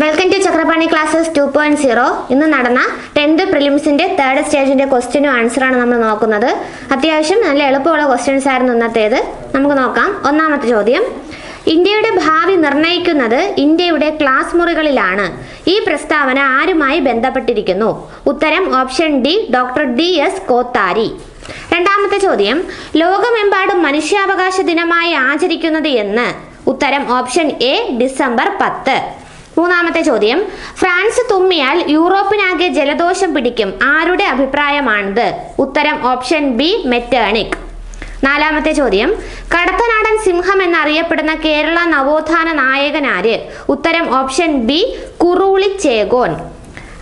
Welcome to Chakrapani classes two point zero ഇന്ന് നടന്ന tenth പ്രിലിംസിന്റെ third സ്റ്റേജിന്റെ ക്വസ്റ്റ്യനും ആൻസറാണ് നമ്മൾ നോക്കുന്നത്. അത്യാവശ്യം നല്ല എളുപ്പമുള്ള ക്വസ്റ്റ്യൻസ് ആയിരുന്നു ഇന്നത്തേത്. നമുക്ക് നോക്കാം. ഒന്നാമത്തെ ചോദ്യം. ഇന്ത്യയുടെ ഭാവി നിർണയിക്കുന്നത് ഇന്ത്യയുടെ ക്ലാസ് മുറികളിലാണ്. ഈ പ്രസ്താവന ആരുമായി ബന്ധപ്പെട്ടിരിക്കുന്നു? ഉത്തരം option D doctor D S Kothari രണ്ടാമത്തെ ചോദ്യം. ലോകമെമ്പാടും മനുഷ്യാവകാശ ദിനമായി ആചരിക്കുന്നത് എന്ന്. ഉത്തരം ഓപ്ഷൻ എ ഡിസംബർ പത്ത്. മൂന്നാമത്തെ ചോദ്യം. ഫ്രാൻസ് തുമ്മിയാൽ യൂറോപ്പിനാകെ ജലദോഷം പിടിക്കും. ആരുടെ അഭിപ്രായമാണിത്? ഉത്തരം ഓപ്ഷൻ ബി മെറ്റേണിക്. നാലാമത്തെ ചോദ്യം. കടത്തനാടൻ സിംഹം എന്നറിയപ്പെടുന്ന കേരള നവോത്ഥാന നായകനാര് ഉത്തരം ഓപ്ഷൻ ബി കുറുളി ചേകോൻ.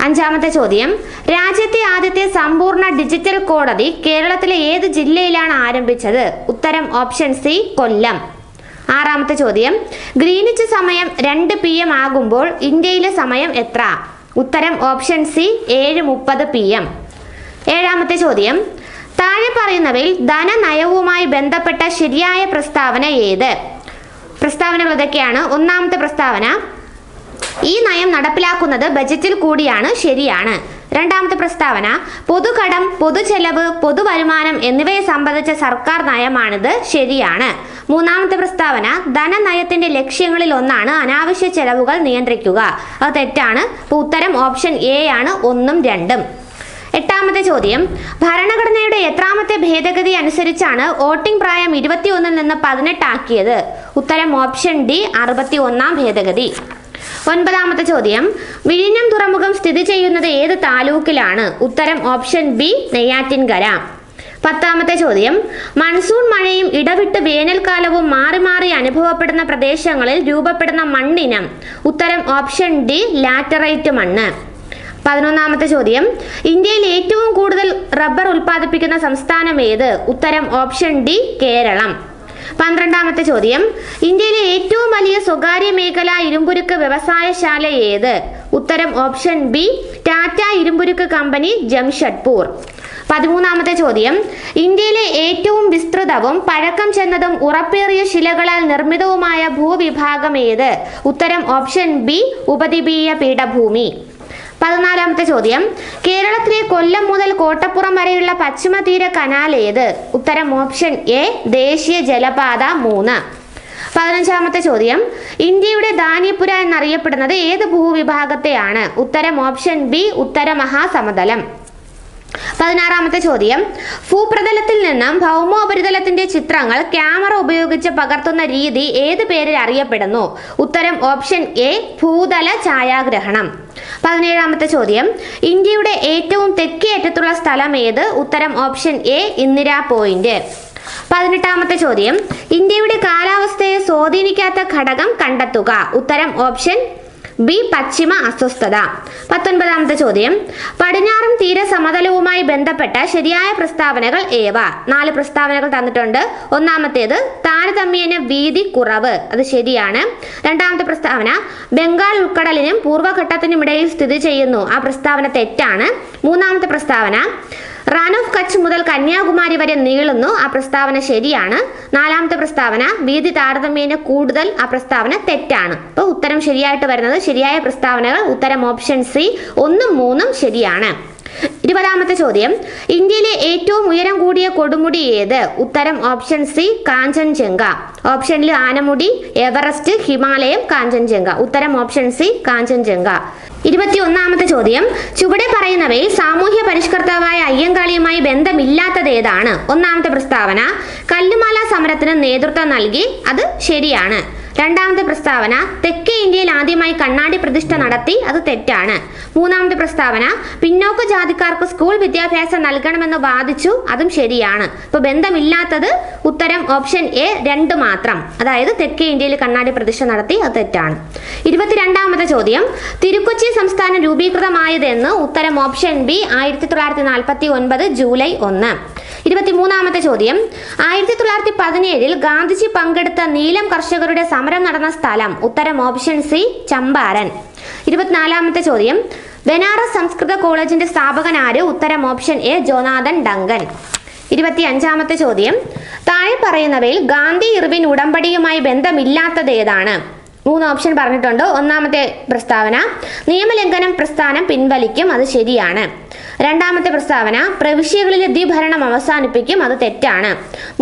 അഞ്ചാമത്തെ ചോദ്യം. രാജ്യത്തെ ആദ്യത്തെ സമ്പൂർണ ഡിജിറ്റൽ കോടതി കേരളത്തിലെ ഏത് ജില്ലയിലാണ് ആരംഭിച്ചത്? ഉത്തരം ഓപ്ഷൻ സി കൊല്ലം. ആറാമത്തെ ചോദ്യം. ഗ്രീനിച്ച് സമയം രണ്ട് പി എം ആകുമ്പോൾ ഇന്ത്യയിലെ സമയം എത്ര? ഉത്തരം ഓപ്ഷൻ സി ഏഴ് മുപ്പത് പി എം ഏഴാമത്തെ ചോദ്യം. താഴെ പറയുന്നവയിൽ ധനനയവുമായി ബന്ധപ്പെട്ട ശരിയായ പ്രസ്താവന ഏത്? പ്രസ്താവനകൾ ഇതൊക്കെയാണ് ഒന്നാമത്തെ പ്രസ്താവന ഈ നയം നടപ്പിലാക്കുന്നത് ബജറ്റിൽ കൂടിയാണ് ശരിയാണ്. രണ്ടാമത്തെ പ്രസ്താവന പൊതുകടം പൊതുചെലവ് പൊതുവരുമാനം എന്നിവയെ സംബന്ധിച്ച സർക്കാർ നയമാണിത്. ശരിയാണ്. മൂന്നാമത്തെ പ്രസ്താവന ധനനയത്തിന്റെ ലക്ഷ്യങ്ങളിൽ ഒന്നാണ് അനാവശ്യ ചെലവുകൾ നിയന്ത്രിക്കുക. അത് തെറ്റാണ്. ഉത്തരം ഓപ്ഷൻ എ ആണ് ഒന്നും രണ്ടും. എട്ടാമത്തെ ചോദ്യം ഭരണഘടനയുടെ എത്രാമത്തെ ഭേദഗതി അനുസരിച്ചാണ് വോട്ടിംഗ് പ്രായം ഇരുപത്തിയൊന്നിൽ നിന്ന് പതിനെട്ടാക്കിയത് ഉത്തരം ഓപ്ഷൻ ഡി അറുപത്തി ഒന്നാം ഭേദഗതി. ഒൻപതാമത്തെ ചോദ്യം. വിഴിഞ്ഞം തുറമുഖം സ്ഥിതി ചെയ്യുന്നത് ഏത് താലൂക്കിലാണ്? ഉത്തരം ഓപ്ഷൻ ബി നെയ്യാറ്റിൻകര. പത്താമത്തെ ചോദ്യം. മൺസൂൺ മഴയും ഇടവിട്ട് വേനൽക്കാലവും മാറി മാറി അനുഭവപ്പെടുന്ന പ്രദേശങ്ങളിൽ രൂപപ്പെടുന്ന മണ്ണിനം. ഉത്തരം ഓപ്ഷൻ ഡി ലാറ്ററൈറ്റ് മണ്ണ്. പതിനൊന്നാമത്തെ ചോദ്യം. ഇന്ത്യയിൽ ഏറ്റവും കൂടുതൽ റബ്ബർ ഉൽപ്പാദിപ്പിക്കുന്ന സംസ്ഥാനം ഏത്? ഉത്തരം ഓപ്ഷൻ ഡി കേരളം. പന്ത്രണ്ടാമത്തെ ചോദ്യം. ഇന്ത്യയിലെ ഏറ്റവും വലിയ സ്വകാര്യ മേഖല ഇരുമ്പുരുക്ക് വ്യവസായശാല ഏത്? ഉത്തരം ഓപ്ഷൻ ബി ടാറ്റ ഇരുമ്പുരുക്ക് കമ്പനി ജംഷഡ്പൂർ. പതിമൂന്നാമത്തെ ചോദ്യം. ഇന്ത്യയിലെ ഏറ്റവും വിസ്തൃതവും പഴക്കം ചെന്നതും ഉറപ്പേറിയ ശിലകളാൽ നിർമ്മിതവുമായ ഭൂവിഭാഗം ഏത്? ഉത്തരം ഓപ്ഷൻ ബി ഉപദ്വീപീയ പീഠഭൂമി. പതിനാലാമത്തെ ചോദ്യം. കേരളത്തിലെ കൊല്ലം മുതൽ കോട്ടപ്പുറം വരെയുള്ള പശ്ചിമ തീര കനാൽ ഏത്? ഉത്തരം ഓപ്ഷൻ എ ദേശീയ ജലപാത മൂന്ന്. പതിനഞ്ചാമത്തെ ചോദ്യം. ഇന്ത്യയുടെ ധാന്യപുര എന്നറിയപ്പെടുന്നത് ഏത് ഭൂവിഭാഗത്തെയാണ്? ഉത്തരം ഓപ്ഷൻ ബി ഉത്തര മഹാസമതലം പതിനാറാമത്തെ ചോദ്യം. ഭൂപ്രതലത്തിൽ നിന്നും ഭൗമോപരിതലത്തിന്റെ ചിത്രങ്ങൾ ക്യാമറ ഉപയോഗിച്ച് പകർത്തുന്ന രീതി ഏത് പേരിൽ അറിയപ്പെടുന്നു? ഉത്തരം ഓപ്ഷൻ എ ഭൂതല ഛായാഗ്രഹണം. പതിനേഴാമത്തെ ചോദ്യം. ഇന്ത്യയുടെ ഏറ്റവും തെക്കേ അറ്റത്തുള്ള സ്ഥലം ഏത്? ഉത്തരം ഓപ്ഷൻ എ ഇന്ദിരാ പോയിന്റ്. പതിനെട്ടാമത്തെ ചോദ്യം. ഇന്ത്യയുടെ കാലാവസ്ഥയെ സ്വാധീനിക്കാത്ത ഘടകം കണ്ടെത്തുക. ഉത്തരം ഓപ്ഷൻ ബി പശ്ചിമ അസ്വസ്ഥത. പത്തൊൻപതാമത്തെ ചോദ്യം. പടിഞ്ഞാറും തീര സമതലവുമായി ബന്ധപ്പെട്ട ശരിയായ പ്രസ്താവനകൾ ഏവ? നാല് പ്രസ്താവനകൾ തന്നിട്ടുണ്ട്. ഒന്നാമത്തേത് താരതമ്യേന വീതി കുറവ്. അത് ശരിയാണ്. രണ്ടാമത്തെ പ്രസ്താവന ബംഗാൾ ഉൾക്കടലിനും പൂർവഘട്ടത്തിനുമിടയിൽ സ്ഥിതി ചെയ്യുന്നു. ആ പ്രസ്താവന തെറ്റാണ്. മൂന്നാമത്തെ പ്രസ്താവന റാൻ ഓഫ് കച്ച് മുതൽ കന്യാകുമാരി വരെ നീളുന്നു. ആ പ്രസ്താവന ശരിയാണ്. നാലാമത്തെ പ്രസ്താവന വീതി താരതമ്യേന കൂടുതൽ. ആ പ്രസ്താവന തെറ്റാണ്. അപ്പോൾ ഉത്തരം ശരിയായിട്ട് വരുന്നത് ശരിയായ പ്രസ്താവനകൾ ഉത്തരം ഓപ്ഷൻ സി ഒന്നും മൂന്നും ശരിയാണ്. ഇരുപതാമത്തെ ചോദ്യം. ഇന്ത്യയിലെ ഏറ്റവും ഉയരം കൂടിയ കൊടുമുടി ഏത്? ഉത്തരം ഓപ്ഷൻ സി കാഞ്ചൻജംഗ. ഓപ്ഷനിൽ ആനമുടി എവറസ്റ്റ് ഹിമാലയം കാഞ്ചൻജംഗ. ഉത്തരം ഓപ്ഷൻ സി കാഞ്ചൻജംഗ. ഇരുപത്തി ഒന്നാമത്തെ ചോദ്യം. ചുവടെ പറയുന്നവയിൽ സാമൂഹ്യ പരിഷ്കർത്താവായ അയ്യങ്കാളിയുമായി ബന്ധമില്ലാത്തത് ഏതാണ്? ഒന്നാമത്തെ പ്രസ്താവന. കല്ലുമാല സമരത്തിന് നേതൃത്വം നൽകി. അത് ശരിയാണ്. രണ്ടാമത്തെ പ്രസ്താവന തെക്കേ ഇന്ത്യയിൽ ആദ്യമായി കണ്ണാടി പ്രതിഷ്ഠ നടത്തി അത് തെറ്റാണ്. മൂന്നാമത്തെ പ്രസ്താവന പിന്നോക്ക ജാതിക്കാർക്ക് സ്കൂൾ വിദ്യാഭ്യാസം നൽകണമെന്ന് വാദിച്ചു അതും ശരിയാണ്. ഇപ്പൊ ബന്ധമില്ലാത്തത് ഉത്തരം ഓപ്ഷൻ എ രണ്ട് മാത്രം. അതായത് തെക്കേ ഇന്ത്യയിൽ കണ്ണാടി പ്രതിഷ്ഠ നടത്തി അത് തെറ്റാണ്. ഇരുപത്തിരണ്ടാമത്തെ ചോദ്യം തിരുക്കൊച്ചി സംസ്ഥാനം രൂപീകൃതമായതെന്ന് ഉത്തരം ഓപ്ഷൻ ബി ആയിരത്തി തൊള്ളായിരത്തി നാൽപ്പത്തി ഒൻപത് ജൂലൈ ഒന്ന്. ഇരുപത്തിമൂന്നാമത്തെ ചോദ്യം. ആയിരത്തി തൊള്ളായിരത്തി പതിനേഴിൽ ഗാന്ധിജി പങ്കെടുത്ത നീലം കർഷകരുടെ സമരം നടന്ന സ്ഥലം. ഉത്തരം ഓപ്ഷൻ സി ചമ്പാരൻ. ഇരുപത്തിനാലാമത്തെ ചോദ്യം. ബനാറസ് സംസ്കൃത കോളേജിന്റെ സ്ഥാപകൻ ആര്? ഉത്തരം ഓപ്ഷൻ എ ജോനാഥൻ ഡങ്കൻ. ഇരുപത്തി അഞ്ചാമത്തെ ചോദ്യം. താഴെ പറയുന്നവയിൽ ഗാന്ധി ഇർവിൻ ഉടമ്പടിയുമായി ബന്ധമില്ലാത്തത് ഏതാണ്? മൂന്ന് ഓപ്ഷൻ പറഞ്ഞിട്ടുണ്ട്? ഒന്നാമത്തെ പ്രസ്താവന. നിയമലംഘനം പ്രസ്ഥാനം പിൻവലിക്കും അത് ശരിയാണ്. രണ്ടാമത്തെ പ്രസ്താവന പ്രവിശ്യകളിലെ ദ്വിഭരണം അവസാനിപ്പിക്കും അത് തെറ്റാണ്.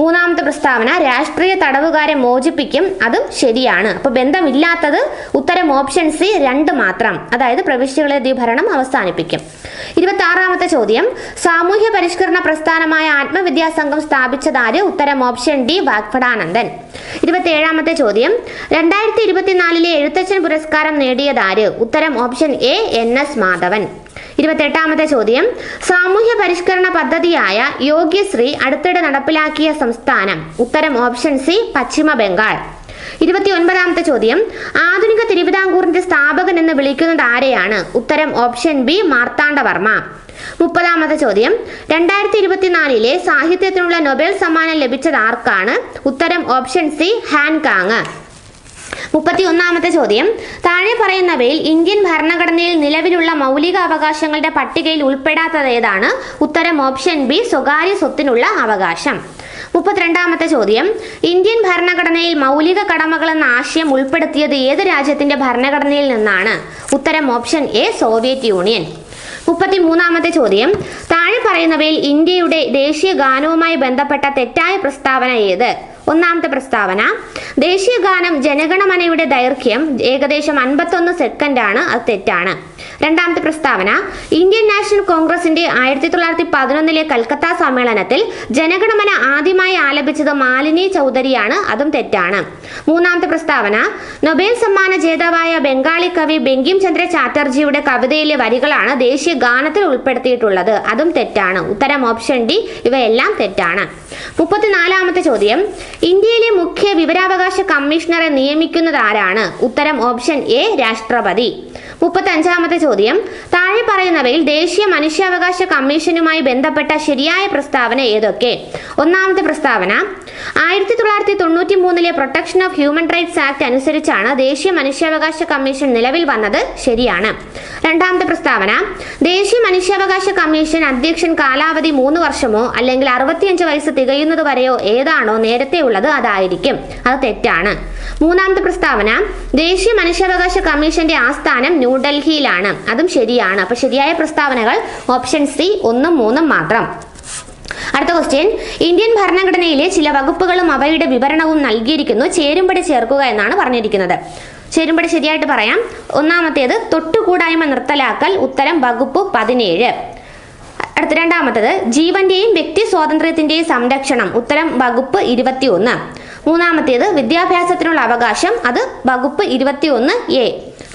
മൂന്നാമത്തെ പ്രസ്താവന രാഷ്ട്രീയ തടവുകാരെ മോചിപ്പിക്കും അതും ശരിയാണ്. അപ്പൊ ബന്ധമില്ലാത്തത് ഉത്തരം ഓപ്ഷൻ സി രണ്ട് മാത്രം. അതായത് പ്രവിശ്യകളിലെ ദ്വിഭരണം അവസാനിപ്പിക്കും. ഇരുപത്തി ആറാമത്തെ ചോദ്യം സാമൂഹ്യ പരിഷ്കരണ പ്രസ്ഥാനമായ ആത്മവിദ്യാസംഘം സ്ഥാപിച്ചതാര്? ഉത്തരം ഓപ്ഷൻ ഡി വാഗ്ഭടാനന്ദൻ. ഇരുപത്തി ഏഴാമത്തെ ചോദ്യം രണ്ടായിരത്തി ഇരുപത്തിനാലിലെ എഴുത്തച്ഛൻ പുരസ്കാരം നേടിയതാര്? ഉത്തരം option A N S Madhavan. ഇരുപത്തെട്ടാമത്തെ ചോദ്യം. സാമൂഹ്യ പരിഷ്കരണ പദ്ധതിയായ യോഗ്യശ്രീ അടുത്തിടെ നടപ്പിലാക്കിയ സംസ്ഥാനം. ഉത്തരം ഓപ്ഷൻ സി പശ്ചിമ ബംഗാൾ. ഇരുപത്തി ഒൻപതാമത്തെ ചോദ്യം. ആധുനിക തിരുവിതാംകൂറിന്റെ സ്ഥാപകൻ എന്ന് വിളിക്കുന്നത് ആരെയാണ്? ഉത്തരം ഓപ്ഷൻ ബി മാർത്താണ്ഡവർമ്മ മുപ്പതാമത്തെ ചോദ്യം. രണ്ടായിരത്തി ഇരുപത്തിനാലിലെ സാഹിത്യത്തിനുള്ള നൊബേൽ സമ്മാനം ലഭിച്ചത് ആർക്കാണ്? ഉത്തരം ഓപ്ഷൻ സി ഹാൻകാങ് മുപ്പത്തി ഒന്നാമത്തെ ചോദ്യം. താഴെ പറയുന്നവയിൽ ഇന്ത്യൻ ഭരണഘടനയിൽ നിലവിലുള്ള മൗലിക അവകാശങ്ങളുടെ പട്ടികയിൽ ഉൾപ്പെടാത്തത് ഏതാണ്? ഉത്തരം ഓപ്ഷൻ ബി സ്വകാര്യ സ്വത്തിനുള്ള അവകാശം. മുപ്പത്തിരണ്ടാമത്തെ ചോദ്യം. ഇന്ത്യൻ ഭരണഘടനയിൽ മൗലിക കടമകൾ എന്ന ആശയം ഉൾപ്പെടുത്തിയത് ഏത് രാജ്യത്തിന്റെ ഭരണഘടനയിൽ നിന്നാണ്? ഉത്തരം ഓപ്ഷൻ എ സോവിയറ്റ് യൂണിയൻ. മുപ്പത്തി മൂന്നാമത്തെ ചോദ്യം. താഴെ പറയുന്നവയിൽ ഇന്ത്യയുടെ ദേശീയ ഗാനവുമായി ബന്ധപ്പെട്ട തെറ്റായ പ്രസ്താവന ഏത്? ഒന്നാമത്തെ പ്രസ്താവന. ദേശീയഗാനം ജനഗണമനയുടെ ദൈർഘ്യം ഏകദേശം അൻപത്തൊന്ന് സെക്കൻഡാണ്. അത് തെറ്റാണ്. രണ്ടാമത്തെ പ്രസ്താവന. ഇന്ത്യൻ നാഷണൽ കോൺഗ്രസിന്റെ ആയിരത്തി തൊള്ളായിരത്തി പതിനൊന്നിലെ കൽക്കത്ത സമ്മേളനത്തിൽ ജനഗണമന ആദ്യമായി ആലപിച്ചത് മാലിനി ചൗധരിയാണ്. അതും തെറ്റാണ്. മൂന്നാമത്തെ പ്രസ്താവന. നൊബേൽ സമ്മാന ജേതാവായ ബംഗാളി കവി ബെങ്കിം ചന്ദ്ര ചാറ്റർജിയുടെ കവിതയിലെ വരികളാണ് ദേശീയ ഗാനത്തിൽ ഉൾപ്പെടുത്തിയിട്ടുള്ളത്. അതും തെറ്റാണ്. ഉത്തരം ഓപ്ഷൻ ഡി. ഇവയെല്ലാം തെറ്റാണ്. മുപ്പത്തിനാലാമത്തെ ചോദ്യം. ഇന്ത്യയിലെ മുഖ്യ വിവരാവകാശ കമ്മീഷണറെ നിയമിക്കുന്നത് ആരാണ്? ഉത്തരം ഓപ്ഷൻ എ രാഷ്ട്രപതി. മുപ്പത്തി അഞ്ചാമത്തെ ചോദ്യം. താഴെ പറയുന്നവയിൽ ദേശീയ മനുഷ്യാവകാശ കമ്മീഷനുമായി ബന്ധപ്പെട്ട ശരിയായ പ്രസ്താവന ഏതൊക്കെ? ഒന്നാമത്തെ പ്രസ്താവന ആയിരത്തി തൊള്ളായിരത്തി തൊണ്ണൂറ്റി മൂന്നിലെ protection of human rights act അനുസരിച്ചാണ് ദേശീയ മനുഷ്യാവകാശ കമ്മീഷൻ നിലവിൽ വന്നത് ശരിയാണ്. രണ്ടാമത്തെ പ്രസ്താവന ദേശീയ മനുഷ്യാവകാശ കമ്മീഷൻ അധ്യക്ഷൻ കാലാവധി മൂന്ന് വർഷമോ അല്ലെങ്കിൽ അറുപത്തിയഞ്ച് വയസ്സ് തികയുന്നത് വരെയോ ഏതാണോ നേരത്തെ ഉള്ളത് അതായിരിക്കും. അത് തെറ്റാണ്. മൂന്നാമത്തെ പ്രസ്താവന ദേശീയ മനുഷ്യാവകാശ കമ്മീഷന്റെ ആസ്ഥാനം ന്യൂഡൽഹിയിലാണ്. അതും ശരിയാണ്. അപ്പൊ ശരിയായ പ്രസ്താവനകൾ ഓപ്ഷൻ സി ഒന്നും മൂന്നും മാത്രം. അടുത്ത ക്വസ്റ്റ്യൻ ഇന്ത്യൻ ഭരണഘടനയിലെ ചില വകുപ്പുകളും അവയുടെ വിവരണവും നൽകിയിരിക്കുന്നു. ചേരുംപടി ചേർക്കുക എന്നാണ് പറഞ്ഞിരിക്കുന്നത്. ചേരുംപടി ശരിയായിട്ട് പറയാം. ഒന്നാമത്തേത് തൊട്ടുകൂടായ്മ നിർത്തലാക്കൽ ഉത്തരം വകുപ്പ് പതിനേഴ്. അടുത്ത രണ്ടാമത്തത് ജീവന്റെയും വ്യക്തി സ്വാതന്ത്ര്യത്തിന്റെയും സംരക്ഷണം ഉത്തരം വകുപ്പ് ഇരുപത്തിയൊന്ന്. മൂന്നാമത്തേത് വിദ്യാഭ്യാസത്തിനുള്ള അവകാശം അത് വകുപ്പ് ഇരുപത്തിയൊന്ന് എ.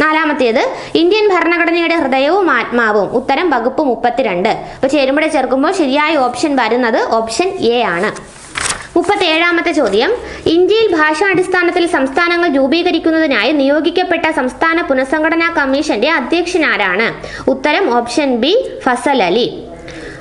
നാലാമത്തേത് ഇന്ത്യൻ ഭരണഘടനയുടെ ഹൃദയവും ആത്മാവും ഉത്തരം വകുപ്പ് മുപ്പത്തിരണ്ട്. അപ്പൊ ചേരുമ്പോൾ ചേർക്കുമ്പോൾ ശരിയായ ഓപ്ഷൻ വരുന്നത് ഓപ്ഷൻ എ ആണ്. മുപ്പത്തി ഏഴാമത്തെ ചോദ്യം. ഇന്ത്യയിൽ ഭാഷാടിസ്ഥാനത്തിൽ സംസ്ഥാനങ്ങൾ രൂപീകരിക്കുന്നതിനായി നിയോഗിക്കപ്പെട്ട സംസ്ഥാന പുനഃസംഘടനാ കമ്മീഷന്റെ അധ്യക്ഷനാരാണ് ഉത്തരം ഓപ്ഷൻ ബി ഫസൽ അലി.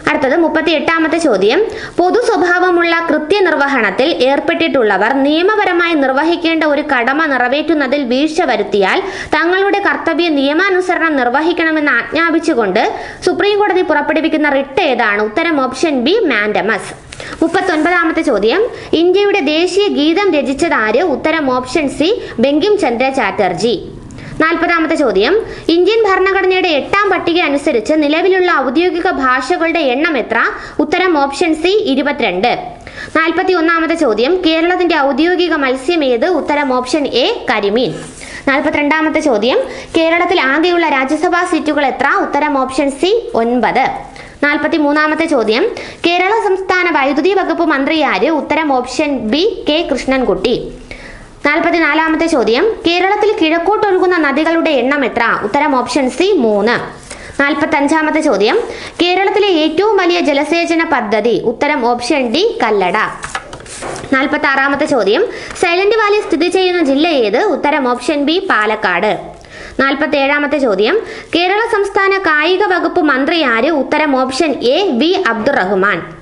അടുത്തത് മുപ്പത്തി എട്ടാമത്തെ ചോദ്യം. പൊതു സ്വഭാവമുള്ള കൃത്യനിർവഹണത്തിൽ ഏർപ്പെട്ടിട്ടുള്ളവർ നിയമപരമായി നിർവഹിക്കേണ്ട ഒരു കടമ നിറവേറ്റുന്നതിൽ വീഴ്ച വരുത്തിയാൽ തങ്ങളുടെ കർത്തവ്യ നിയമാനുസരണം നിർവഹിക്കണമെന്ന് ആജ്ഞാപിച്ചുകൊണ്ട് സുപ്രീം കോടതി പുറപ്പെടുവിക്കുന്ന റിട്ട് ഏതാണ്? ഉത്തരം ഓപ്ഷൻ ബി മാൻഡമസ്. മുപ്പത്തൊൻപതാമത്തെ ചോദ്യം. ഇന്ത്യയുടെ ദേശീയ ഗീതം രചിച്ചതാര് ഉത്തരം ഓപ്ഷൻ സി ബെങ്കിം ചന്ദ്ര ചാറ്റർജി നാൽപ്പതാമത്തെ ചോദ്യം. ഇന്ത്യൻ ഭരണഘടനയുടെ എട്ടാം പട്ടിക അനുസരിച്ച് നിലവിലുള്ള ഔദ്യോഗിക ഭാഷകളുടെ എണ്ണം എത്ര? ഉത്തരം ഓപ്ഷൻ സി ഇരുപത്തിരണ്ട്. നാൽപ്പത്തി ഒന്നാമത്തെ ചോദ്യം. കേരളത്തിന്റെ ഔദ്യോഗിക മത്സ്യം ഏത്? ഉത്തരം ഓപ്ഷൻ എ കരിമീൻ. നാൽപ്പത്തിരണ്ടാമത്തെ ചോദ്യം. കേരളത്തിൽ ആകെയുള്ള രാജ്യസഭാ സീറ്റുകൾ എത്ര? ഉത്തരം ഓപ്ഷൻ സി ഒൻപത്. നാൽപ്പത്തി മൂന്നാമത്തെ ചോദ്യം. കേരള സംസ്ഥാന വൈദ്യുതി വകുപ്പ് മന്ത്രി ആര് ഉത്തരം ഓപ്ഷൻ ബി കെ കൃഷ്ണൻകുട്ടി. നാൽപ്പത്തിനാലാമത്തെ ചോദ്യം. കേരളത്തിൽ കിഴക്കോട്ടൊഴുകുന്ന നദികളുടെ എണ്ണം എത്ര? ഉത്തരം ഓപ്ഷൻ സി മൂന്ന്. നാൽപ്പത്തി അഞ്ചാമത്തെ ചോദ്യം. കേരളത്തിലെ ഏറ്റവും വലിയ ജലസേചന പദ്ധതി. ഉത്തരം ഓപ്ഷൻ ഡി കല്ലട. നാൽപ്പത്തി ആറാമത്തെ ചോദ്യം. സൈലന്റ് വാലി സ്ഥിതി ചെയ്യുന്ന ജില്ല ഏത്? ഉത്തരം ഓപ്ഷൻ ബി പാലക്കാട്. നാൽപ്പത്തി ഏഴാമത്തെ ചോദ്യം. കേരള സംസ്ഥാന കായിക വകുപ്പ് മന്ത്രി ആര് ഉത്തരം ഓപ്ഷൻ എ വി അബ്ദുറഹ്മാൻ.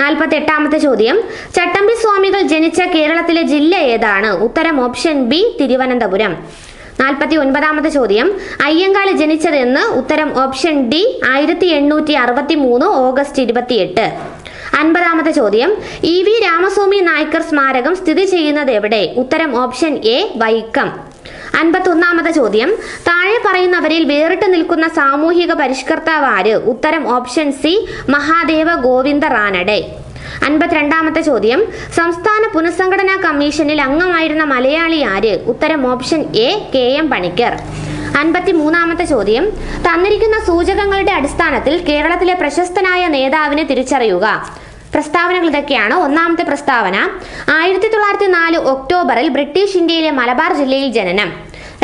നാൽപ്പത്തി എട്ടാമത്തെ ചോദ്യം. ചട്ടമ്പി സ്വാമികൾ ജനിച്ച കേരളത്തിലെ ജില്ല ഏതാണ്? ഉത്തരം ഓപ്ഷൻ ബി തിരുവനന്തപുരം. നാൽപ്പത്തി ഒൻപതാമത്തെ ചോദ്യം. അയ്യങ്കാളി ജനിച്ചതെന്ന് ഉത്തരം ഓപ്ഷൻ ഡി ആയിരത്തി എണ്ണൂറ്റി അറുപത്തി മൂന്ന് ഓഗസ്റ്റ് ഇരുപത്തിയെട്ട്. അൻപതാമത്തെ ചോദ്യം. ഇ വി രാമസ്വാമി നായ്ക്കർ സ്മാരകം സ്ഥിതി ചെയ്യുന്നത് എവിടെ? ഉത്തരം ഓപ്ഷൻ എ വൈക്കം. അൻപത്തി ഒന്നാമത്തെ ചോദ്യം. താഴെ പറയുന്നവരിൽ വേറിട്ട് നിൽക്കുന്ന സാമൂഹിക പരിഷ്കർത്താവ് ആര്? ഉത്തരം ഓപ്ഷൻ സി മഹാദേവ ഗോവിന്ദ റാനഡെ. അൻപത്തിരണ്ടാമത്തെ ചോദ്യം. സംസ്ഥാന പുനഃസംഘടനാ കമ്മീഷനിൽ അംഗമായിരുന്ന മലയാളി ആര്? ഉത്തരം option A K M Panikkar. അൻപത്തി മൂന്നാമത്തെ ചോദ്യം. തന്നിരിക്കുന്ന സൂചകങ്ങളുടെ അടിസ്ഥാനത്തിൽ കേരളത്തിലെ പ്രശസ്തനായ നേതാവിനെ തിരിച്ചറിയുക. പ്രസ്താവനകൾ ഇതൊക്കെയാണ്. ഒന്നാമത്തെ പ്രസ്താവന ആയിരത്തി തൊള്ളായിരത്തി നാല് ഒക്ടോബറിൽ ബ്രിട്ടീഷ് ഇന്ത്യയിലെ മലബാർ ജില്ലയിൽ ജനനം.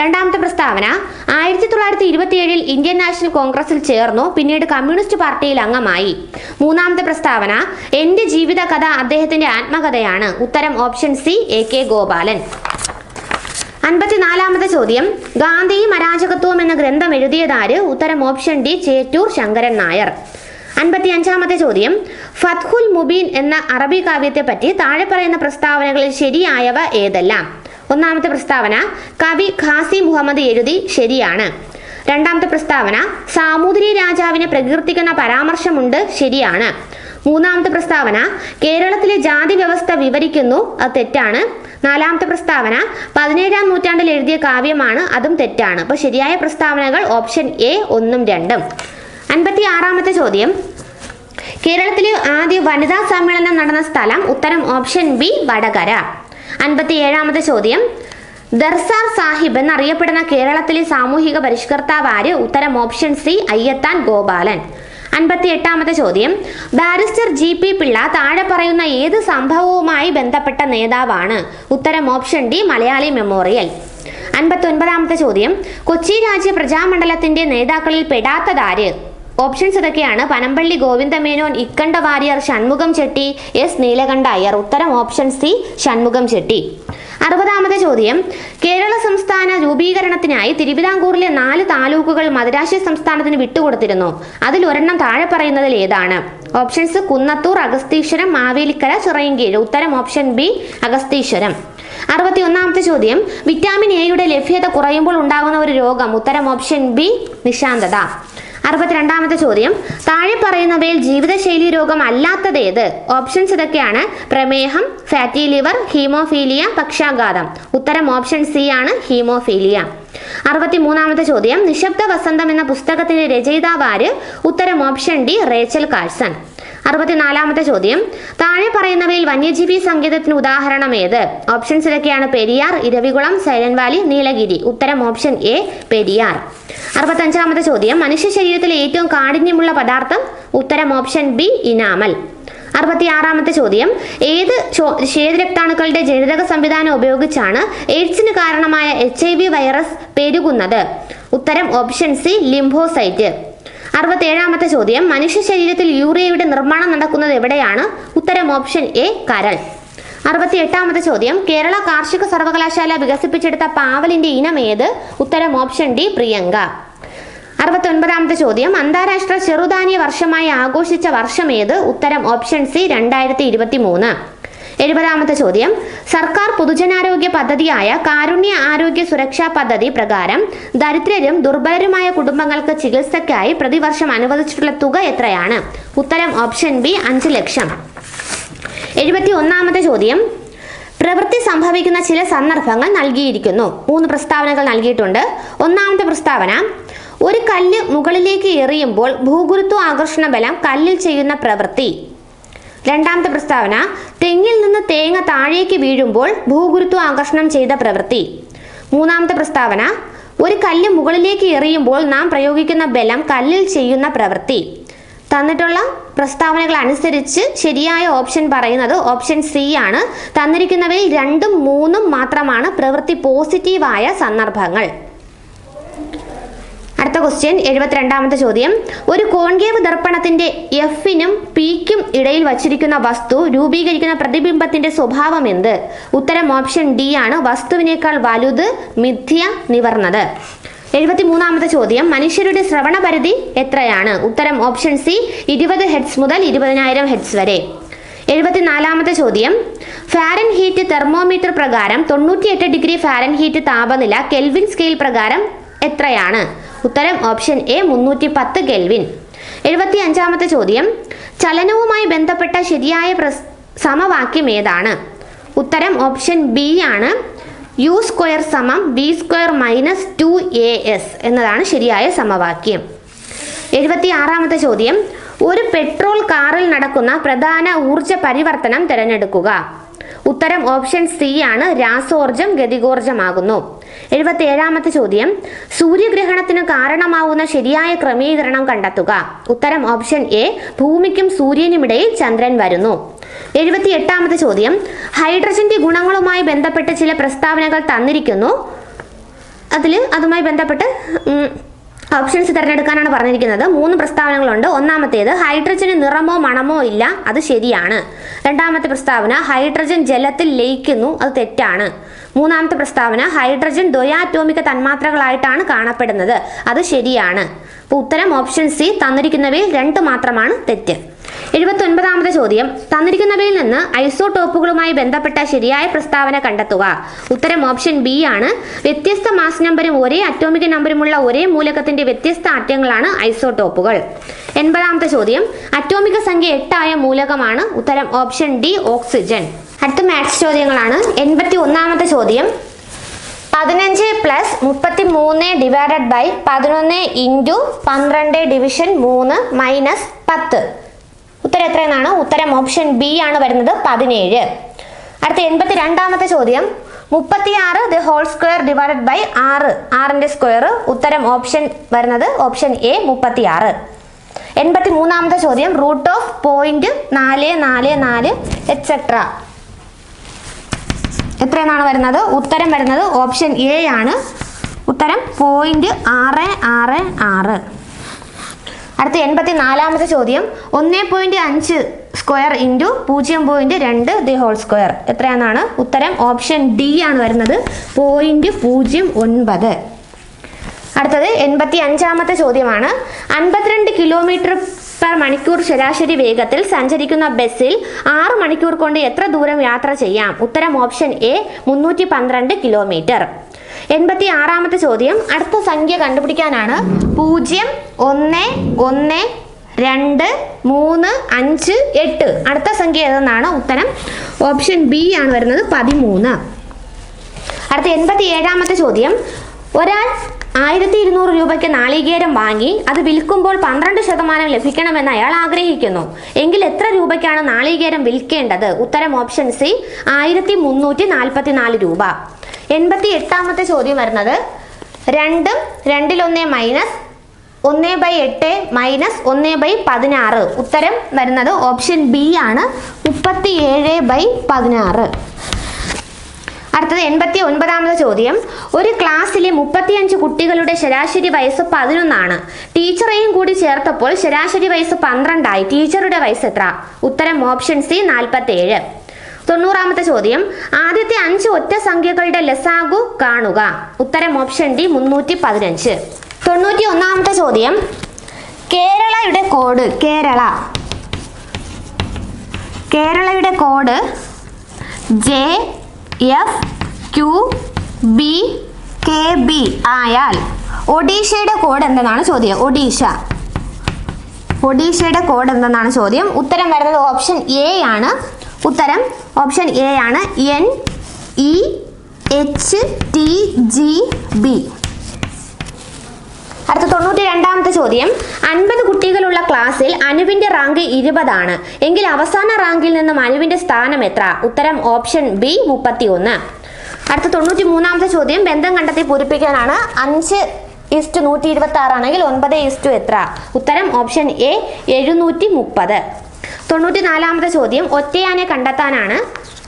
രണ്ടാമത്തെ പ്രസ്താവന ആയിരത്തി തൊള്ളായിരത്തി ഇരുപത്തിയേഴിൽ ഇന്ത്യൻ നാഷണൽ കോൺഗ്രസിൽ ചേർന്നു പിന്നീട് കമ്മ്യൂണിസ്റ്റ് പാർട്ടിയിൽ അംഗമായി. മൂന്നാമത്തെ പ്രസ്താവന എന്റെ ജീവിത കഥ അദ്ദേഹത്തിന്റെ ആത്മകഥയാണ്. ഉത്തരം option C A K Gopalan. അൻപത്തിനാലാമത്തെ ചോദ്യം ഗാന്ധിയും അരാജകത്വവും എന്ന ഗ്രന്ഥം എഴുതിയതാര് ഉത്തരം ഓപ്ഷൻ ഡി ചേറ്റൂർ ശങ്കരൻ നായർ. അൻപത്തി അഞ്ചാമത്തെ ചോദ്യം. ഫത്ഹുൽ മുബീൻ എന്ന അറബി കാവ്യത്തെ പറ്റി താഴെ പറയുന്ന പ്രസ്താവനകളിൽ ശരിയായവ ഏതെല്ലാം? ഒന്നാമത്തെ പ്രസ്താവന കവി ഖാസി മുഹമ്മദ് എഴുതി ശരിയാണ്. രണ്ടാമത്തെ പ്രസ്താവന സാമൂതിരി രാജാവിനെ പ്രകീർത്തിക്കുന്ന പരാമർശമുണ്ട് ശരിയാണ്. മൂന്നാമത്തെ പ്രസ്താവന കേരളത്തിലെ ജാതി വ്യവസ്ഥ വിവരിക്കുന്നു അത് തെറ്റാണ്. നാലാമത്തെ പ്രസ്താവന പതിനേഴാം നൂറ്റാണ്ടിൽ എഴുതിയ കാവ്യമാണ് അതും തെറ്റാണ്. അപ്പോൾ ശരിയായ പ്രസ്താവനകൾ ഓപ്ഷൻ എ ഒന്നും രണ്ടും. അൻപത്തി ആറാമത്തെ ചോദ്യം. കേരളത്തിലെ ആദ്യ വനിതാ സമ്മേളനം നടന്ന സ്ഥലം ഉത്തരം ഓപ്ഷൻ ബി വടകര. അൻപത്തി ഏഴാമത്തെ ചോദ്യം. ദർസാർ സാഹിബ് എന്നറിയപ്പെടുന്ന കേരളത്തിലെ സാമൂഹിക പരിഷ്കർത്താവ് ആര് ഉത്തരം ഓപ്ഷൻ സി അയ്യത്താൻ ഗോപാലൻ. അൻപത്തി എട്ടാമത്തെ ചോദ്യം. ബാരിസ്റ്റർ ജി പി പിള്ള താഴെ പറയുന്ന ഏത് സംഭവവുമായി ബന്ധപ്പെട്ട നേതാവാണ്? ഉത്തരം ഓപ്ഷൻ ഡി മലയാളി മെമ്മോറിയൽ. അൻപത്തി ഒൻപതാമത്തെ ചോദ്യം. കൊച്ചി രാജ്യ പ്രജാമണ്ഡലത്തിന്റെ നേതാക്കളിൽ പെടാത്തതാര്? ഓപ്ഷൻസ് ഇതൊക്കെയാണ്. പനമ്പള്ളി ഗോവിന്ദമേനോൻ ഇക്കണ്ട വാര്യർ ഷൺമുഖം ചെട്ടി എസ്. നീലകണ്ഠ അയ്യർ ഉത്തരം ഓപ്ഷൻ സി ഷൺമുഖം ചെട്ടി. അറുപതാമത്തെ ചോദ്യം. കേരള സംസ്ഥാന രൂപീകരണത്തിനായി തിരുവിതാംകൂറിലെ നാല് താലൂക്കുകൾ മദരാശി സംസ്ഥാനത്തിന് വിട്ടുകൊടുത്തിരുന്നു. അതിൽ ഒരെണ്ണം താഴെ പറയുന്നതിൽ ഏതാണ്? ഓപ്ഷൻസ് കുന്നത്തൂർ അഗസ്തീശ്വരം മാവേലിക്കര ചിറയൻകീഴ്. ഉത്തരം ഓപ്ഷൻ ബി അഗസ്തീശ്വരം. അറുപത്തി ഒന്നാമത്തെ ചോദ്യം. വിറ്റാമിൻ എയുടെ ലഭ്യത കുറയുമ്പോൾ ഉണ്ടാകുന്ന ഒരു രോഗം. ഉത്തരം ഓപ്ഷൻ ബി നിശാന്തത. അറുപത്തിരണ്ടാമത്തെ ചോദ്യം. താഴെ പറയുന്നവയിൽ ജീവിതശൈലി രോഗം അല്ലാത്തത് ഏത്? ഓപ്ഷൻസ് ഇതൊക്കെയാണ്. പ്രമേഹം ഫാറ്റി ലിവർ ഹീമോഫീലിയ പക്ഷാഘാതം. ഉത്തരം ഓപ്ഷൻ സി ആണ് ഹീമോഫീലിയ അറുപത്തി മൂന്നാമത്തെ ചോദ്യം. നിശബ്ദ വസന്തം എന്ന പുസ്തകത്തിന്റെ രചയിതാവ് ആര്? ഉത്തരം ഓപ്ഷൻ ഡി റേച്ചൽ കാഴ്സൺ. അറുപത്തിനാലാമത്തെ ചോദ്യം. താഴെ പറയുന്നവയിൽ വന്യജീവി സങ്കേതത്തിന് ഉദാഹരണം ഏത്? ഓപ്ഷൻസ് ഇതൊക്കെയാണ് Periyar Eravikulam Silent Valley Valley Nilgiri. ഉത്തരം ഓപ്ഷൻ എ പെരിയാർ. അറുപത്തഞ്ചാമത്തെ ചോദ്യം. മനുഷ്യ ശരീരത്തിലെ ഏറ്റവും കാഠിന്യമുള്ള പദാർത്ഥം? ഉത്തരം ഓപ്ഷൻ ബി ഇനാമൽ. അറുപത്തിയാറാമത്തെ ചോദ്യം. ഏത് ശ്വേതരക്താണുക്കളുടെ ജനിതക സംവിധാനം ഉപയോഗിച്ചാണ് എയ്ഡ്സിന് കാരണമായ എച്ച് വൈറസ് പെരുകുന്നത്? ഉത്തരം ഓപ്ഷൻ സി ലിംഫോസൈറ്റ്. അറുപത്തേഴാമത്തെ ചോദ്യം. മനുഷ്യ ശരീരത്തിൽ യൂറിയയുടെ നിർമ്മാണം നടക്കുന്നത് എവിടെയാണ്? ഉത്തരം ഓപ്ഷൻ എ കരൾ. അറുപത്തി എട്ടാമത്തെ ചോദ്യം. കേരള കാർഷിക സർവകലാശാല വികസിപ്പിച്ചെടുത്ത പാവലിന്റെ ഇനം ഏത്? ഉത്തരം ഓപ്ഷൻ ഡി പ്രിയങ്ക. അറുപത്തി ഒൻപതാമത്തെ ചോദ്യം. അന്താരാഷ്ട്ര ചെറുധാന്യ വർഷമായി ആഘോഷിച്ച വർഷം ഏത്? ഉത്തരം ഓപ്ഷൻ സി രണ്ടായിരത്തി ഇരുപത്തി മൂന്ന് എഴുപതാമത്തെ ചോദ്യം. സർക്കാർ പൊതുജനാരോഗ്യ പദ്ധതിയായ കാരുണ്യ ആരോഗ്യ സുരക്ഷാ പദ്ധതി പ്രകാരം ദരിദ്രരും ദുർബലരുമായ കുടുംബങ്ങൾക്ക് ചികിത്സയ്ക്കായി പ്രതിവർഷം അനുവദിച്ചിട്ടുള്ള തുക എത്രയാണ്? ഉത്തരം ഓപ്ഷൻ ബി അഞ്ച് ലക്ഷം. എഴുപത്തി ഒന്നാമത്തെ ചോദ്യം. പ്രവൃത്തി സംഭവിക്കുന്ന ചില സന്ദർഭങ്ങൾ നൽകിയിരിക്കുന്നു. മൂന്ന് പ്രസ്താവനകൾ നൽകിയിട്ടുണ്ട്. ഒന്നാമത്തെ പ്രസ്താവന ഒരു കല്ല് മുകളിലേക്ക് എറിയുമ്പോൾ ഭൂഗുരുത്വ ആകർഷണ ബലം കല്ലിൽ ചെയ്യുന്ന പ്രവൃത്തി. രണ്ടാമത്തെ പ്രസ്താവന തെങ്ങിൽ നിന്ന് തേങ്ങ താഴേക്ക് വീഴുമ്പോൾ ഭൂഗുരുത്വ ആകർഷണം ചെയ്ത പ്രവൃത്തി. മൂന്നാമത്തെ പ്രസ്താവന ഒരു കല്ല് മുകളിലേക്ക് എറിയുമ്പോൾ നാം പ്രയോഗിക്കുന്ന ബലം കല്ലിൽ ചെയ്യുന്ന പ്രവൃത്തി. തന്നിട്ടുള്ള പ്രസ്താവനകൾ അനുസരിച്ച് ശരിയായ ഓപ്ഷൻ പറയുന്നത് ഓപ്ഷൻ സി ആണ്. തന്നിരിക്കുന്നവയിൽ രണ്ടും മൂന്നും മാത്രമാണ് പ്രവൃത്തി പോസിറ്റീവായ സന്ദർഭങ്ങൾ. അടുത്ത ക്വസ്റ്റ്യൻ എഴുപത്തിരണ്ടാമത്തെ ചോദ്യം. ഒരു കോൺകേവ് ദർപ്പണത്തിന്റെ എഫിനും പിക്കും ഇടയിൽ വച്ചിരിക്കുന്ന വസ്തു രൂപീകരിക്കുന്ന പ്രതിബിംബത്തിന്റെ സ്വഭാവം എന്ത് ഉത്തരം ഓപ്ഷൻ ഡി ആണ്. വസ്തുവിനേക്കാൾ വലുത് മിഥ്യ നിവർന്നത്. എഴുപത്തിമൂന്നാമത്തെ ചോദ്യം മനുഷ്യരുടെ ശ്രവണ പരിധി എത്രയാണ്? ഉത്തരം ഓപ്ഷൻ സി ഇരുപത് ഹെഡ്സ് മുതൽ ഇരുപതിനായിരം ഹെഡ്സ് വരെ. എഴുപത്തിനാലാമത്തെ ചോദ്യം ഫാരൻ ഹീറ്റ് തെർമോമീറ്റർ പ്രകാരം തൊണ്ണൂറ്റിയെട്ട് ഡിഗ്രി ഫാരൻ ഹീറ്റ് താപനില കെൽവിൻ സ്കെയിൽ പ്രകാരം എത്രയാണ്? ഉത്തരം ഓപ്ഷൻ എ മുന്നൂറ്റി പത്ത് കെൽവിൻ. എഴുപത്തി അഞ്ചാമത്തെ ചോദ്യം ചലനവുമായി ബന്ധപ്പെട്ട ശരിയായ സമവാക്യം ഏതാണ്? ഉത്തരം ഓപ്ഷൻ ബി ആണ്. യു സ്ക്വയർ സമം B square minus two A S എന്നതാണ് ശരിയായ സമവാക്യം. എഴുപത്തി ആറാമത്തെ ചോദ്യം ഒരു പെട്രോൾ കാറിൽ നടക്കുന്ന പ്രധാന ഊർജ പരിവർത്തനം തിരഞ്ഞെടുക്കുക. ഉത്തരം ഓപ്ഷൻ സി ആണ് രാസോർജം ഗതികോർജമാകുന്നു എഴുപത്തി ഏഴാമത്തെ ചോദ്യം. സൂര്യഗ്രഹണത്തിന് കാരണമാവുന്ന ശരിയായ ക്രമീകരണം കണ്ടെത്തുക. ഉത്തരം ഓപ്ഷൻ എ ഭൂമിക്കും സൂര്യനുമിടയിൽ ചന്ദ്രൻ വരുന്നു. എഴുപത്തി എട്ടാമത്തെ ചോദ്യം. ഹൈഡ്രജന്റെ ഗുണങ്ങളുമായി ബന്ധപ്പെട്ട് ചില പ്രസ്താവനകൾ തന്നിരിക്കുന്നു. അതിൽ അതുമായി ബന്ധപ്പെട്ട് ഓപ്ഷൻസ് തിരഞ്ഞെടുക്കാനാണ് പറഞ്ഞിരിക്കുന്നത്. മൂന്ന് പ്രസ്താവനകളുണ്ട്. ഒന്നാമത്തേത് ഹൈഡ്രജന് നിറമോ മണമോ ഇല്ല. അത് ശരിയാണ്. രണ്ടാമത്തെ പ്രസ്താവന ഹൈഡ്രജൻ ജലത്തിൽ ലയിക്കുന്നു. അത് തെറ്റാണ്. മൂന്നാമത്തെ പ്രസ്താവന ഹൈഡ്രജൻ ദ്വയാറ്റോമിക തന്മാത്രകളായിട്ടാണ് കാണപ്പെടുന്നത്. അത് ശരിയാണ്. അപ്പോൾ ഉത്തരം ഓപ്ഷൻ സി തന്നിരിക്കുന്നവയിൽ രണ്ട് മാത്രമാണ് തെറ്റ്. എഴുപത്തി ഒൻപതാമത്തെ ചോദ്യം. തന്നിരിക്കുന്നവയിൽ നിന്ന് ഐസോടോപ്പുകളുമായി ബന്ധപ്പെട്ട ശരിയായ പ്രസ്താവന കണ്ടെത്തുക. ഉത്തരം ഓപ്ഷൻ ബി ആണ്. വ്യത്യസ്ത മാസ് നമ്പരും ഒരേ അറ്റോമിക് നമ്പരുമുള്ള ഒരേ മൂലകത്തിന്റെ വ്യത്യസ്ത അറ്റങ്ങളാണ് ഐസോടോപ്പുകൾ. എൺപതാമത്തെ ചോദ്യം. അറ്റോമിക സംഖ്യ എട്ടായ മൂലകമാണ്. ഉത്തരം ഓപ്ഷൻ ഡി ഓക്സിജൻ. അടുത്ത മാത്സ് ചോദ്യങ്ങളാണ്. എൺപത്തി ഒന്നാമത്തെ ചോദ്യം. പതിനഞ്ച് പ്ലസ് മുപ്പത്തി മൂന്ന് ഡിവൈഡഡ് ബൈ പതിനൊന്ന് ഇന്റു പന്ത്രണ്ട് ഡിവിഷൻ മൂന്ന് മൈനസ് പത്ത്. എത്രയെന്നാണ് ഉത്തരം ഓപ്ഷൻ ബി ആണ് വരുന്നത് പതിനേഴ്. അടുത്ത എൺപത്തി രണ്ടാമത്തെ ചോദ്യം. മുപ്പത്തിയാറ് the whole square divided by ആറ്. ആറിന്റെ സ്ക്വയർ. ഉത്തരം ഓപ്ഷൻ വരുന്നത് ഓപ്ഷൻ എ മുപ്പത്തിയാറ്. എൺപത്തി മൂന്നാമത്തെ ചോദ്യം. റൂട്ട് ഓഫ് പോയിന്റ് നാല് നാല് നാല് എക്സെട്ര എത്രയെന്നാണ് വരുന്നത്? ഉത്തരം വരുന്നത് ഓപ്ഷൻ എ ആണ്. ഉത്തരം പോയിന്റ് ആറ് ആറ് ആറ്. അടുത്ത എൺപത്തി നാലാമത്തെ ചോദ്യം. ഒന്നേ പോയിന്റ് അഞ്ച് സ്ക്വയർ ഇന്റു പൂജ്യം പോയിന്റ് രണ്ട് ദി ഹോൾ സ്ക്വയർ. എത്രയാണെന്നാണ് ഉത്തരം? ഓപ്ഷൻ ഡി ആണ് വരുന്നത്. പോയിന്റ് പൂജ്യം ഒൻപത്. അടുത്തത് എൺപത്തി അഞ്ചാമത്തെ ചോദ്യമാണ്. അൻപത്തിരണ്ട് കിലോമീറ്റർ പെർ മണിക്കൂർ ശരാശരി വേഗത്തിൽ സഞ്ചരിക്കുന്ന ബസ്സിൽ ആറ് മണിക്കൂർ കൊണ്ട് എത്ര ദൂരം യാത്ര ചെയ്യാം? ഉത്തരം ഓപ്ഷൻ എ മുന്നൂറ്റി പന്ത്രണ്ട് കിലോമീറ്റർ. എൺപത്തി ആറാമത്തെ ചോദ്യം. അടുത്ത സംഖ്യ കണ്ടുപിടിക്കാനാണ്. പൂജ്യം ഒന്ന് ഒന്ന് രണ്ട് മൂന്ന് അഞ്ച് എട്ട്. അടുത്ത സംഖ്യ ഏതെന്നാണ് ഉത്തരം? ഓപ്ഷൻ ബി ആണ് വരുന്നത് പതിമൂന്ന്. അടുത്ത എൺപത്തി ഏഴാമത്തെ ചോദ്യം. ഒരാൾ ആയിരത്തി ഇരുന്നൂറ് രൂപയ്ക്ക് നാളികേരം വാങ്ങി അത് വിൽക്കുമ്പോൾ പന്ത്രണ്ട് ശതമാനം ലഭിക്കണമെന്ന് അയാൾ ആഗ്രഹിക്കുന്നു. എങ്കിൽ എത്ര രൂപയ്ക്കാണ് നാളികേരം വിൽക്കേണ്ടത്? ഉത്തരം ഓപ്ഷൻ സി ആയിരത്തി മുന്നൂറ്റി നാൽപ്പത്തി നാല് രൂപ. എൺപത്തി എട്ടാമത്തെ ചോദ്യം വരുന്നത്. രണ്ടും രണ്ടിലൊന്നേ മൈനസ് ഒന്ന് ബൈ എട്ട് മൈനസ് ഒന്ന് ബൈ പതിനാറ്. ഉത്തരം വരുന്നത് ഓപ്ഷൻ ബി ആണ്. മുപ്പത്തി ഏഴ് ബൈ പതിനാറ്. അടുത്തത് എൺപത്തി ഒൻപതാമത് ചോദ്യം. ഒരു ക്ലാസ്സിലെ മുപ്പത്തിയഞ്ച് കുട്ടികളുടെ ശരാശരി വയസ്സ് പതിനൊന്നാണ്. ടീച്ചറെയും കൂടി ചേർത്തപ്പോൾ ശരാശരി വയസ്സ് പന്ത്രണ്ടായി. ടീച്ചറുടെ വയസ്സ് എത്ര? ഉത്തരം ഓപ്ഷൻ സി നാൽപ്പത്തി തൊണ്ണൂറാമത്തെ ചോദ്യം. ആദ്യത്തെ അഞ്ച് ഒറ്റ സംഖ്യകളുടെ ലസാഗു കാണുക. ഉത്തരം ഓപ്ഷൻ ഡി മുന്നൂറ്റി പതിനഞ്ച്. തൊണ്ണൂറ്റി ഒന്നാമത്തെ ചോദ്യം. കേരളയുടെ കോഡ് കേരള. കേരളയുടെ code J F Q B K B ആയാൽ ഒഡീഷയുടെ കോഡ് എന്തെന്നാണ് ചോദ്യം? ഒഡീഷ. ഒഡീഷയുടെ കോഡ് എന്തെന്നാണ് ചോദ്യം? ഉത്തരം വരുന്നത് ഓപ്ഷൻ എ ആണ്. ഉത്തരം ഓപ്ഷൻ എ ആണ്. N E H T G B അടുത്ത തൊണ്ണൂറ്റി രണ്ടാമത്തെ ചോദ്യം. അൻപത് കുട്ടികളുള്ള ക്ലാസ്സിൽ അനുവിന്റെ റാങ്ക് ഇരുപതാണ്. എങ്കിൽ അവസാന റാങ്കിൽ നിന്നും അനുവിന്റെ സ്ഥാനം എത്ര? ഉത്തരം ഓപ്ഷൻ ബി മുപ്പത്തി ഒന്ന് അടുത്ത തൊണ്ണൂറ്റി മൂന്നാമത്തെ ചോദ്യം. ബന്ധം കണ്ടെത്തി പൂരിപ്പിക്കാനാണ്. അഞ്ച് ഇസ്റ്റു നൂറ്റി ഇരുപത്തി ആറാണെങ്കിൽ ഒൻപത് ഇസ്റ്റു എത്ര? ഉത്തരം ഓപ്ഷൻ എ എഴുന്നൂറ്റി മുപ്പത് തൊണ്ണൂറ്റി നാലാമത്തെ ചോദ്യം. ഒറ്റയാനെ കണ്ടെത്താനാണ്.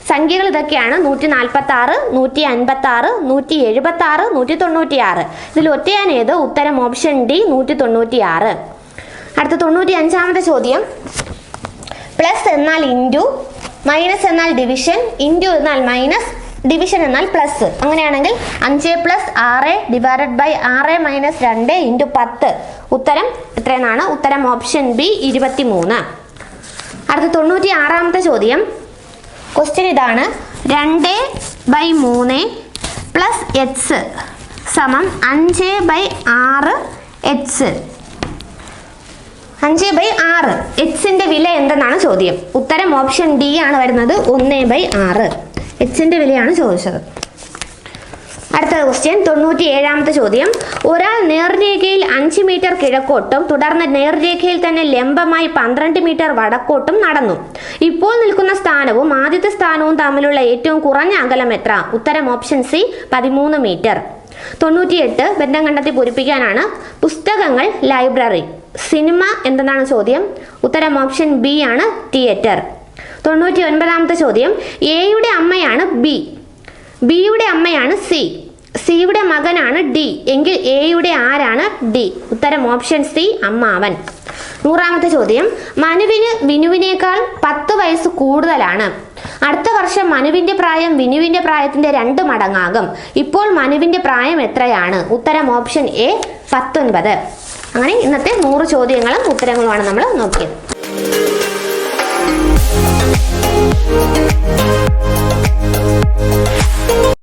സംഖ്യകൾ ഇതൊക്കെയാണ്. നൂറ്റി നാൽപ്പത്തി ആറ് നൂറ്റി അൻപത്തി ആറ് നൂറ്റി എഴുപത്തി ആറ് നൂറ്റി തൊണ്ണൂറ്റി ആറ് ഇതിൽ ഒറ്റയാൻ ഏത്? ഉത്തരം ഓപ്ഷൻ ഡി നൂറ്റി തൊണ്ണൂറ്റി ആറ് അടുത്ത തൊണ്ണൂറ്റി അഞ്ചാമത്തെ ചോദ്യം. പ്ലസ് എന്നാൽ ഇന്റു മൈനസ് എന്നാൽ ഡിവിഷൻ ഇന്റു എന്നാൽ മൈനസ് ഡിവിഷൻ എന്നാൽ പ്ലസ്. അങ്ങനെയാണെങ്കിൽ അഞ്ച് പ്ലസ് ആറ് ഡിവൈഡഡ് ബൈ ആറ് മൈനസ് രണ്ട് ഇന്റു പത്ത്. ഉത്തരം എത്രയെന്നാണ്? ഉത്തരം ഓപ്ഷൻ ബി ഇരുപത്തി മൂന്ന് അടുത്ത തൊണ്ണൂറ്റി ആറാമത്തെ ചോദ്യം. ക്വസ്റ്റ്യൻ ഇതാണ്. രണ്ട് ബൈ മൂന്ന് പ്ലസ് എക്സ് സമം അഞ്ച് ബൈ ആറ് എക്സ് അഞ്ച് ബൈ ആറ്. എക്സിന്റെ വില എന്തെന്നാണ് ചോദ്യം. ഉത്തരം ഓപ്ഷൻ ഡി ആണ് വരുന്നത് ഒന്ന് ബൈ ആറ്. എക്സിന്റെ വിലയാണ് ചോദിച്ചത്. അടുത്ത ക്വസ്റ്റ്യൻ തൊണ്ണൂറ്റി ഏഴാമത്തെ ചോദ്യം. ഒരാൾ നേർരേഖയിൽ അഞ്ച് മീറ്റർ കിഴക്കോട്ടും തുടർന്ന് നേർരേഖയിൽ തന്നെ ലംബമായി പന്ത്രണ്ട് മീറ്റർ വടക്കോട്ടും നടന്നു. ഇപ്പോൾ നിൽക്കുന്ന സ്ഥാനവും ആദ്യത്തെ സ്ഥാനവും തമ്മിലുള്ള ഏറ്റവും കുറഞ്ഞ അകലം എത്ര? ഉത്തരം ഓപ്ഷൻ സി പതിമൂന്ന് മീറ്റർ തൊണ്ണൂറ്റിയെട്ട് ബന്ധം കണ്ടെത്തി പൂരിപ്പിക്കാനാണ്. പുസ്തകങ്ങൾ ലൈബ്രറി സിനിമ എന്തെന്നാണ് ചോദ്യം? ഉത്തരം ഓപ്ഷൻ ബി ആണ് തിയേറ്റർ തൊണ്ണൂറ്റി ഒൻപതാമത്തെ ചോദ്യം എയുടെ അമ്മയാണ് ബി ബിയുടെ അമ്മയാണ് സി സിയുടെ മകനാണ് ഡി എങ്കിൽ എയുടെ ആരാണ് ഡി ഉത്തരം ഓപ്ഷൻ സി അമ്മാവൻ നൂറാമത്തെ ചോദ്യം. മനുവിന് വിനുവിനേക്കാൾ പത്ത് വയസ്സ് കൂടുതലാണ്. അടുത്ത വർഷം മനുവിന്റെ പ്രായം വിനുവിന്റെ പ്രായത്തിന്റെ രണ്ട് മടങ്ങാകും. ഇപ്പോൾ മനുവിന്റെ പ്രായം എത്രയാണ്? ഉത്തരം ഓപ്ഷൻ എ പത്തൊൻപത്. അങ്ങനെ ഇന്നത്തെ നൂറ് ചോദ്യങ്ങളും ഉത്തരങ്ങളുമാണ് നമ്മൾ നോക്കിയത്.